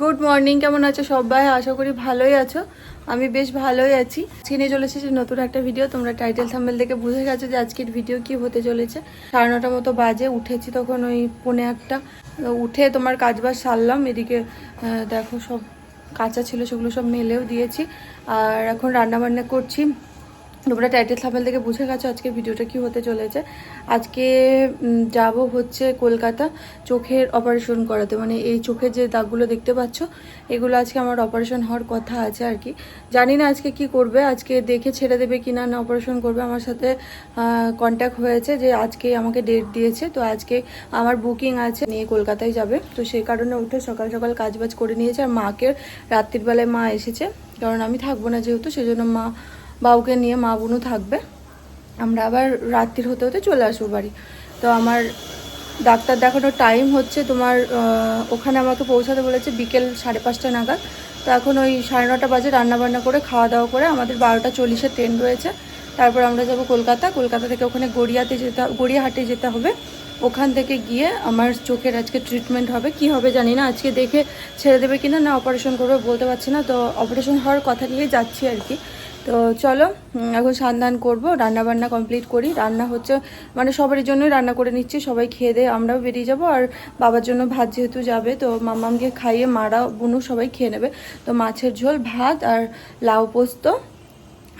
Good morning কেমন আছো সবাই? আশা করি ভালোই আছো। আমি বেশ ভালোই আছি। চিনে নিয়ে যে নতুন একটা ভিডিও তোমরা টাইটেল থাম্বেল দেখে বুঝে গেছো যে আজকের ভিডিও কি হতে চলেছে। সাড়ে নটা মতো বাজে, উঠেছি তখন ওই পৌনে একটা উঠে তোমার কাজবাজ সারলাম, এদিকে দেখো সব কাঁচা ছিল, সেগুলো সব মেলেও দিয়েছি। আর এখন রান্না বান্না করছি। তোমরা টাইটেল থামেল থেকে বুঝে গেছো আজকে ভিডিওটা কি হতে চলেছে। আজকে যাব হচ্ছে কলকাতা চোখের অপারেশন করাতে। মানে এই চোখের যে দাগগুলো দেখতে পাচ্ছ, এগুলো আজকে আমার অপারেশন হওয়ার কথা আছে আর কি। জানি না আজকে কি করবে, আজকে দেখে ছেড়ে দেবে কি না না অপারেশন করবে, আমার সাথে কন্ট্যাক্ট হয়েছে যে আজকে আমাকে ডেট দিয়েছে। তো আজকে আমার বুকিং আছে, নিয়ে কলকাতায় যাবে। তো সেই কারণে উঠে সকাল সকাল কাজবাজ করে নিয়েছে। আর মাকে রাত্রির বেলায় মা এসেছে। কারণ আমি থাকব না যেহেতু সেই জন্য মা বাবুকে নিয়ে মা বোনও থাকবে। আমরা আবার রাত্রির হতে হতে চলে আসব বাড়ি। তো আমার ডাক্তার দেখানোর টাইম হচ্ছে তোমার ওখানে আমাকে পৌঁছাতে বলেছে বিকেল সাড়ে পাঁচটা নাগাদ। তো এখন ওই সাড়ে নটা বাজে রান্নাবান্না করে খাওয়া দাওয়া করে আমাদের বারোটা চল্লিশে ট্রেন রয়েছে। তারপর আমরা যাব কলকাতা। কলকাতা থেকে ওখানে গড়িয়াতে যেতে, গড়িয়াহাটে যেতে হবে। ওখান থেকে গিয়ে আমার চোখের আজকে ট্রিটমেন্ট হবে। কি হবে জানি না, আজকে দেখে ছেড়ে দেবে কিনা না অপারেশন করবে বলতে পারছি না। তো অপারেশন হওয়ার কথা নিয়ে যাচ্ছি আর কি। তো চলো এখন সান্দান করব রান্না বান্না কমপ্লিট করি। রান্না হচ্ছে মানে সবারই জন্যই রান্না করে নিচ্ছি, সবাই খেয়ে দিয়ে আমরাও বেরিয়ে যাব। আর বাবার জন্য ভাত যেহেতু যাবে, তো মামামকে খাইয়ে মারা, বুনু সবাই খেয়ে নেবে। তো মাছের ঝোল, ভাত আর লাউ পোস্ত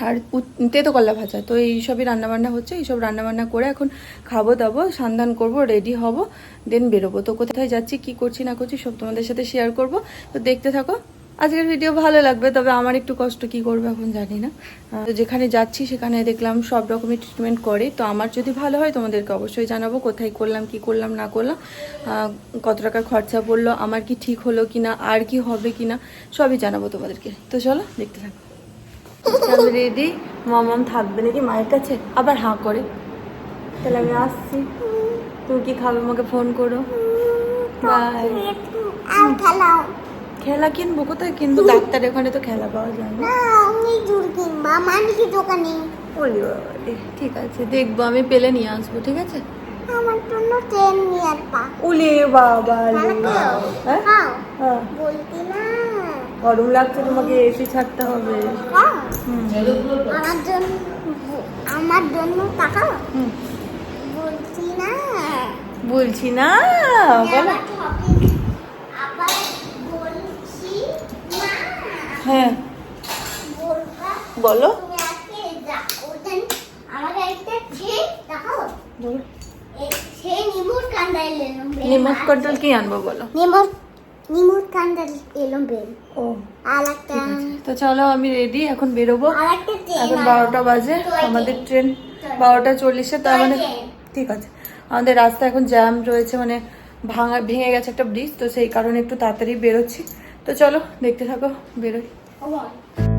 আর উত- তেতো কল্লা ভাজা। তো এই সবই রান্নাবান্না হচ্ছে এইসব রান্নাবান্না করে এখন খাব দাবো সান্দান করব রেডি হব দেন বেরোবো। তো কোথায় যাচ্ছি, কি করছি না করছি সব তোমাদের সাথে শেয়ার করব। তো দেখতে থাকো। আজকের ভিডিও ভালো লাগবে, তবে আমার একটু কষ্ট, কি করবে এখন জানি না। যেখানে যাচ্ছি সেখানে দেখলাম সব রকমের ট্রিটমেন্ট করে। তো আমার যদি ভালো হয় তোমাদেরকে অবশ্যই জানাব, কোথায় করলাম, কি করলাম, না করলাম কত টাকা খরচা পড়ল, আমার কি ঠিক হলো কি না আর কি হবে কি না সবই জানাব তোমাদেরকে। তো চলো, দেখতে থাকো। রেডি মামাম থাকবে নাকি মায়ের কাছে? আবার হাঁ করে। তাহলে আমি আসছি। তুমি কি খাবে? আমাকে ফোন করো। বাই খেলাও। খেলা কিনবো কোথায় কিনবো? ডাক্তার ওখানে তো খেলা পাওয়া যায় না। আমি জুর কিনবা মানিকি দোকানে? ওরে বাবা রে, ঠিক আছে দেখব আমি পেলে নিয়ে আসব ঠিক আছে? আমার জন্য ট্রেন নিয়ে আসবা উলে বাবা হ্যাঁ? হ্যাঁ। বলতি না। গরম লাগছে তোমাকে এসি ছাড়তে হবে। আমার জন্য আমার জন্য হুম। বলছি না। বলছি না বলো আবার ঠকে- আবার বলছি না হ্যাঁ বলবা বলো তুমি আজকে যা ওখানে আমাকে একটা ছে দেখাও বলো। সে নিমুর কান্দাই এলম রিমোট কন্ট্রোল কি বলো। নিমুর নিমুর কান্দাই এলম বেল তো চলো আমি রেডি এখন বেরোবো। এখন বারোটা বাজে, আমাদের ট্রেন বারোটা চল্লিশে, তার মানে ঠিক আছে। আমাদের রাস্তা এখন জ্যাম রয়েছে মানে ভাঙা, ভেঙে গেছে একটা ব্রিজ তো সেই কারণে একটু তাড়াতাড়ি বেরোচ্ছি। তো চলো, দেখতে থাকো, বেরোই। 好啊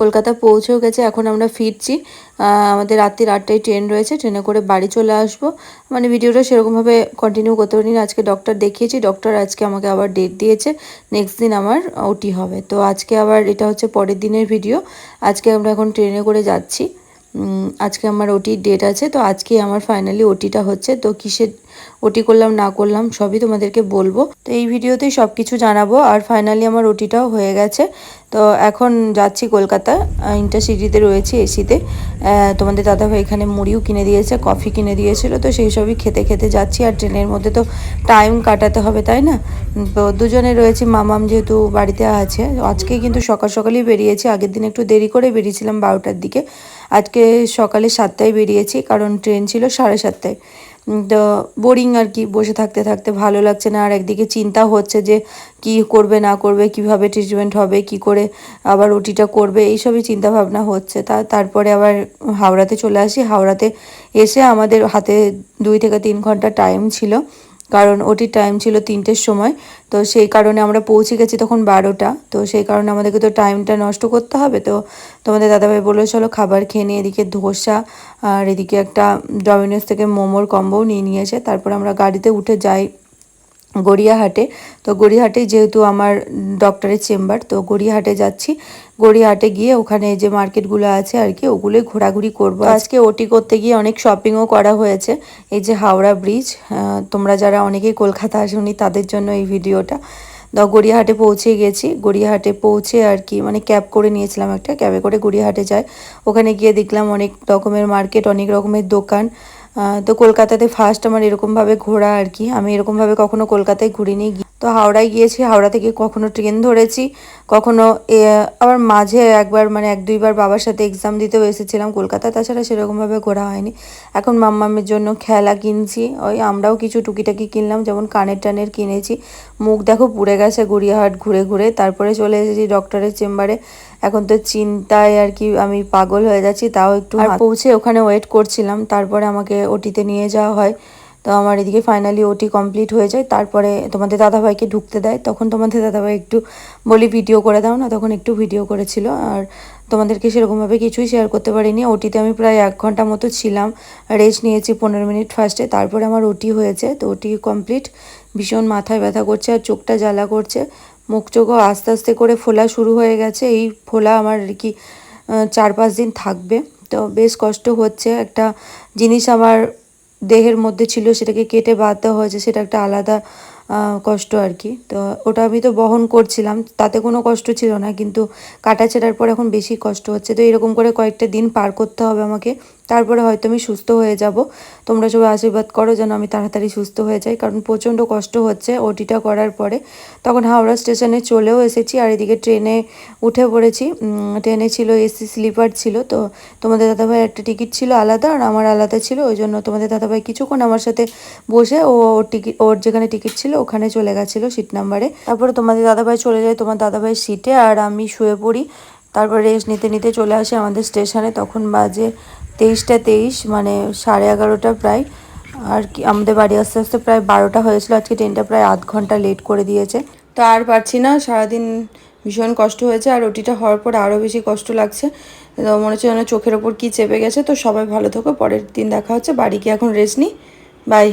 কলকাতা পৌঁছেও গেছে, এখন আমরা ফিরছি। আমাদের রাত্রির আটটায় ট্রেন রয়েছে, ট্রেনে করে বাড়ি চলে আসব। মানে ভিডিওটা সেরকমভাবে কন্টিনিউ করতে পারিনি, আজকে ডক্টর দেখিয়েছি ডক্টর আজকে আমাকে আবার ডেট দিয়েছে নেক্সট দিন আমার ওটি হবে। তো আজকে আবার এটা হচ্ছে পরের দিনের ভিডিও আজকে আমরা এখন ট্রেনে করে যাচ্ছি। আজকে আমার ওটির ডেট আছে, তো আজকে আমার ফাইনালি ওটিটা হচ্ছে, তো কিসের ওটি করলাম, না করলাম, সবই তোমাদেরকে বলব। তো এই ভিডিওতেই সব কিছু জানাব, আর ফাইনালি আমার ওটিটাও হয়ে গেছে। তো এখন যাচ্ছি কলকাতা ইন্টারসিটিতে রয়েছি, এসিতে। তোমাদের দাদাভাই এখানে মুড়িও কিনে দিয়েছে, কফি কিনে দিয়েছিল, তো সেই সবই খেতে খেতে যাচ্ছি, আর ট্রেনের মধ্যে তো টাইম কাটাতে হবে, তাই না? তো দুজনে রয়েছি, মামাম যেহেতু বাড়িতে আছে, আজকে কিন্তু সকাল সকালেই বেরিয়েছি, আগের দিন একটু দেরি করে বেরিয়েছিলাম বারোটার দিকে। আজকে সকালে সাতটায় বেরিয়েছি, কারণ ট্রেন ছিল সাড়ে সাতটায়। তো বোরিং আর কি, বসে থাকতে থাকতে ভালো লাগছে না, আর একদিকে চিন্তা হচ্ছে যে কি করবে, না করবে, কীভাবে ট্রিটমেন্ট হবে, কি করে আবার ওটিটা করবে, এইসবই চিন্তা ভাবনা হচ্ছে। তা, তারপরে আবার হাওড়াতে চলে আসি। হাওড়াতে এসে আমাদের হাতে দুই থেকে তিন ঘণ্টা টাইম ছিল। কারণ ওটি টাইম ছিল তিনটের সময়, তো সেই কারণে আমরা পৌঁছে গেছি তখন বারোটা, তো সেই কারণে আমাদেরকে তো টাইমটা নষ্ট করতে হবে, তো তোমাদের দাদাভাই বলল, চলো খাবার খেয়ে নিয়ে এদিকে ধোসা আর এদিকে একটা ডমিনোস থেকে মোমোর কম্বোও নিয়ে নিয়েছে তারপর আমরা গাড়িতে উঠে যাই গড়িয়াহাটে। তো গড়িয়াহাটে যেহেতু আমার ডক্টরের চেম্বার তো গড়িয়াহাটে যাচ্ছি। গড়িয়াহাটে গিয়ে ওখানে যে মার্কেটগুলো আছে আর কি ওগুলোই ঘোরাঘুরি করব। আজকে ওটি করতে গিয়ে অনেক শপিংও করা হয়েছে। এই যে হাওড়া ব্রিজ তোমরা যারা অনেকেই কলকাতা আসুনি তাদের জন্য এই ভিডিওটা। তো গড়িয়াহাটে পৌঁছে গেছি। গড়িয়াহাটে পৌঁছে আর কি মানে ক্যাব করে নিয়েছিলাম একটা। ক্যাবে করে গড়িয়াহাটে যায় ওখানে গিয়ে দেখলাম অনেক রকমের মার্কেট অনেক রকমের দোকান। তো কলকাতাতে ফার্স্ট আমার এরকমভাবে ঘোরা আর কি। আমি এরকমভাবে কখনো কলকাতায় ঘুরিনি। তো হাওড়ায় গিয়েছি হাওড়া থেকে কখনো ট্রেন ধরেছি কখনো আবার মাঝে একবার মানে এক দুইবার বাবার সাথে এক্সাম দিতেও এসেছিলাম কলকাতা তাছাড়া সেরকমভাবে ঘোরা হয়নি। এখন মাম্মামের জন্য খেলা কিনছি ওই আমরাও কিছু টুকিটাকি কিনলাম যেমন কানের টানের কিনেছি। মুখ দেখো পুড়ে গেছে গড়িয়াহাট ঘুরে ঘুরে তারপরে চলে এসেছি ডক্টরের চেম্বারে এখন তো চিন্তায় আর কি আমি পাগল হয়ে যাচ্ছি তাও একটু পৌঁছে ওখানে ওয়েট করছিলাম তারপরে আমাকে ওটিতে নিয়ে যাওয়া হয়। তো আমার এদিকে ফাইনালি ওটি কমপ্লিট হয়ে যায়। তারপরে তোমাদের দাদাভাইকে ঢুকতে দেয়। তখন তোমাদের দাদাভাই একটু বলি ভিডিও করে দাও না, তখন একটু ভিডিও করেছিল। আর তোমাদেরকে সেরকমভাবে কিছুই শেয়ার করতে পারিনি। ওটিতে আমি প্রায় এক ঘণ্টা মতো ছিলাম। রেস্ট নিয়েছি পনেরো মিনিট ফার্স্টে তারপরে আমার ওটি হয়েছে। তো ওটি কমপ্লিট ভীষণ মাথায় ব্যথা করছে আর চোখটা জ্বালা করছে। মুখ চোখও আস্তে আস্তে করে ফোলা শুরু হয়ে গেছে। এই ফোলা আমার আর কি চার পাঁচ দিন থাকবে। তো বেশ কষ্ট হচ্ছে। একটা জিনিস আমার দেহের মধ্যে ছিল, সেটাকে কেটে বাদ দেওয়া হয়েছে, সেটা একটা আলাদা কষ্ট আর কি। তো ওটা আমি তো বহন করছিলাম, তাতে কোনো কষ্ট ছিল না, কিন্তু কাটা ছেঁড়ার পর এখন বেশি কষ্ট হচ্ছে। তো এরকম করে কয়েকটা দিন পার করতে হবে আমাকে। তারপরে হয়তো আমি সুস্থ হয়ে যাব। তোমরা সবাই আশীর্বাদ করো যেন আমি তাড়াতাড়ি সুস্থ হয়ে যাই, কারণ প্রচণ্ড কষ্ট হচ্ছে ওটিটা করার পরে। তখন হাওড়া স্টেশনে চলেও এসেছি আর এদিকে ট্রেনে উঠে পড়েছি। ট্রেনে ছিল এসি, স্লিপার ছিল, তো তোমাদের দাদাভাই একটা টিকিট ছিল আলাদা আর আমার আলাদা ছিল, ওই জন্য তোমাদের দাদাভাই কিছুক্ষণ আমার সাথে বসে ও ওর টিকিট ওর যেখানে টিকিট ছিল ওখানে চলে গেছিল সিট নাম্বারে। তারপরে তোমাদের দাদাভাই চলে যায় তোমার দাদাভাইয়ের সিটে আর আমি শুয়ে পড়ি। তারপর রেস্ট নিতে নিতে চলে আসি আমাদের স্টেশনে। তখন বাজে তেইশটা তেইশ মানে সাড়ে এগারোটা প্রায়। আর কি, আমাদের বাড়ি আস্তে আস্তে প্রায় বারোটা হয়েছিল, আজকে ট্রেনটা প্রায় আধ ঘণ্টা লেট করে দিয়েছে। তো আর পারছি না, সারাদিন ভীষণ কষ্ট হয়েছে, আর ওটিটা হওয়ার পর আরও বেশি কষ্ট লাগছে। মনে হচ্ছে যেন চোখের ওপর কী চেপে গেছে, তো সবাই ভালো থাকো, পরের দিন দেখা হচ্ছে, বাড়ি গিয়ে এখন রেস্ট নিই বাই